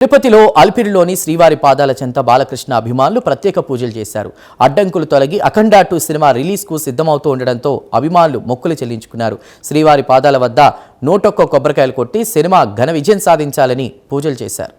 తిరుపతిలో అల్పిరిలోని శ్రీవారి పాదాల చెంత బాలకృష్ణ అభిమానులు ప్రత్యేక పూజలు చేశారు. అడ్డంకులు తొలగి అఖండ టూ సినిమా రిలీజ్కు సిద్ధమవుతూ ఉండడంతో అభిమానులు మొక్కులు చెల్లించుకున్నారు. శ్రీవారి పాదాల వద్ద నూటొక్క కొబ్బరికాయలు కొట్టి సినిమా ఘన విజయం సాధించాలని పూజలు చేశారు.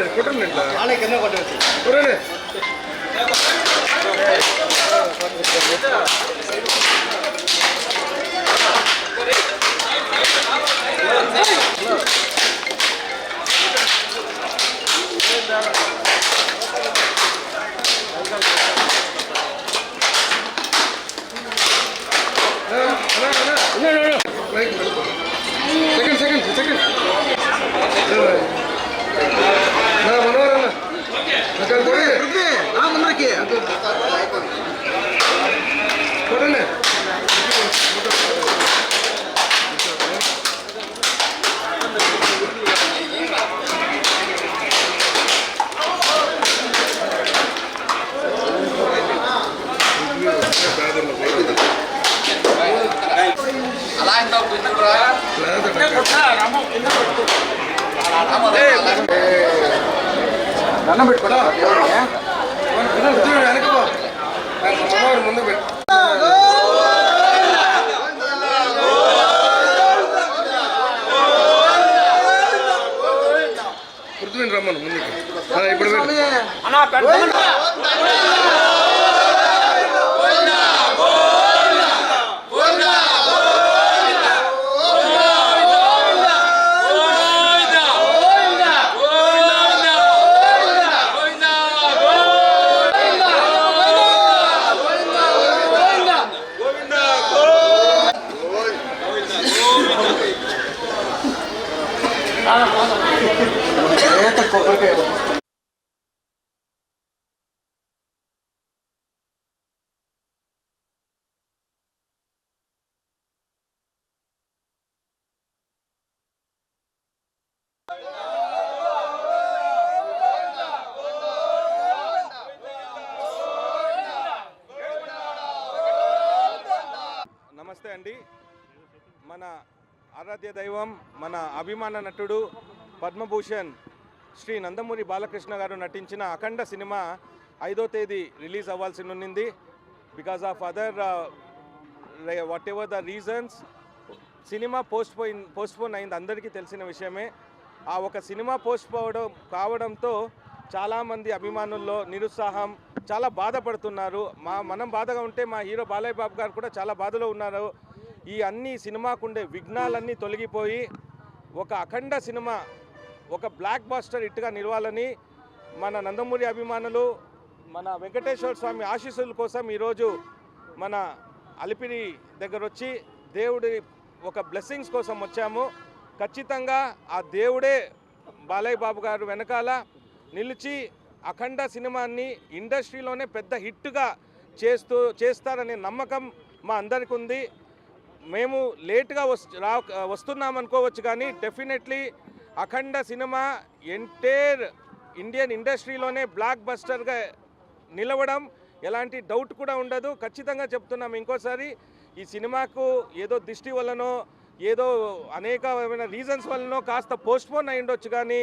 అన్నా, ఆడే కొట్టండి, కొట్టండి ఇట్లా. కొట్టండి. అన్నా, అన్నా, అన్నా, కొడండి దండం పెట్టుకోడా వెనక మనోహర్ ముందు పెట్టు పెట్టు. నమస్తే అండి. మన ఆరాధ్య దైవం మన అభిమాన నటుడు పద్మభూషణ్ శ్రీ నందమూరి బాలకృష్ణ గారు నటించిన అఖండ సినిమా ఐదో తేదీ రిలీజ్ అవ్వాల్సి ఉన్నింది. Because of other whatever the reasons cinema postpone postpone అయింది. అందరికీ తెలిసిన విషయమే. ఆ ఒక సినిమా పోస్ట్ పోవడం కావడంతో చాలామంది అభిమానుల్లో నిరుత్సాహం చాలా బాధపడుతున్నారు. మా మనం బాధగా ఉంటే మా హీరో బాలయ్య బాబు గారు కూడా చాలా బాధలో ఉన్నారు. ఈ అన్ని సినిమాకుండే విఘ్నాలన్నీ తొలగిపోయి ఒక అఖండ సినిమా ఒక బ్లాక్ బాస్టర్ ఇట్టుగా నిలవాలని మన నందమూరి అభిమానులు మన వెంకటేశ్వర స్వామి ఆశీస్సుల కోసం ఈరోజు మన అలిపిరి దగ్గర వచ్చి దేవుడి ఒక బ్లెస్సింగ్స్ కోసం వచ్చాము. ఖచ్చితంగా ఆ దేవుడే బాలయ్య బాబు గారు వెనకాల నిలిచి అఖండ సినిమాని ఇండస్ట్రీలోనే పెద్ద హిట్గా చేస్తూ చేస్తారనే నమ్మకం మా అందరికి ఉంది. మేము లేట్గా వస్ రా వస్తున్నాం అనుకోవచ్చు కానీ డెఫినెట్లీ అఖండ సినిమా ఎంటైర్ ఇండియన్ ఇండస్ట్రీలోనే బ్లాక్ బస్టర్గా నిలవడం ఎలాంటి డౌట్ కూడా ఉండదు. ఖచ్చితంగా చెప్తున్నాం ఇంకోసారి ఈ సినిమాకు ఏదో దిష్టి వల్లనో ఏదో అనేకమైన రీజన్స్ వల్లనో కాస్త పోస్ట్పోన్ అయి ఉండొచ్చు కానీ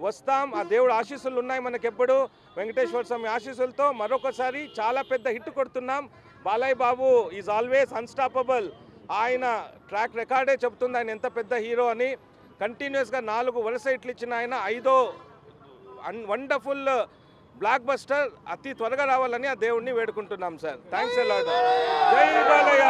వస్తాం. ఆ దేవుడు ఆశీస్సులు ఉన్నాయి మనకెప్పుడు. వెంకటేశ్వర స్వామి ఆశీస్సులతో మరొకసారి చాలా పెద్ద హిట్ కొడుతున్నాం. Balayya Babu is always unstoppable ఆయన ట్రాక్ రికార్డే చెప్తుంది ఆయన ఎంత పెద్ద హీరో అని. కంటిన్యూస్గా నాలుగు వరుస హిట్లు ఇచ్చిన ఆయన. ఐదో అన్ వండర్ఫుల్ బ్లాక్ బస్టర్ అతి త్వరగా రావాలని ఆ దేవుణ్ణి వేడుకుంటున్నాం సార్ థ్యాంక్స్ ఎలాడ్ జై బాలయ్య!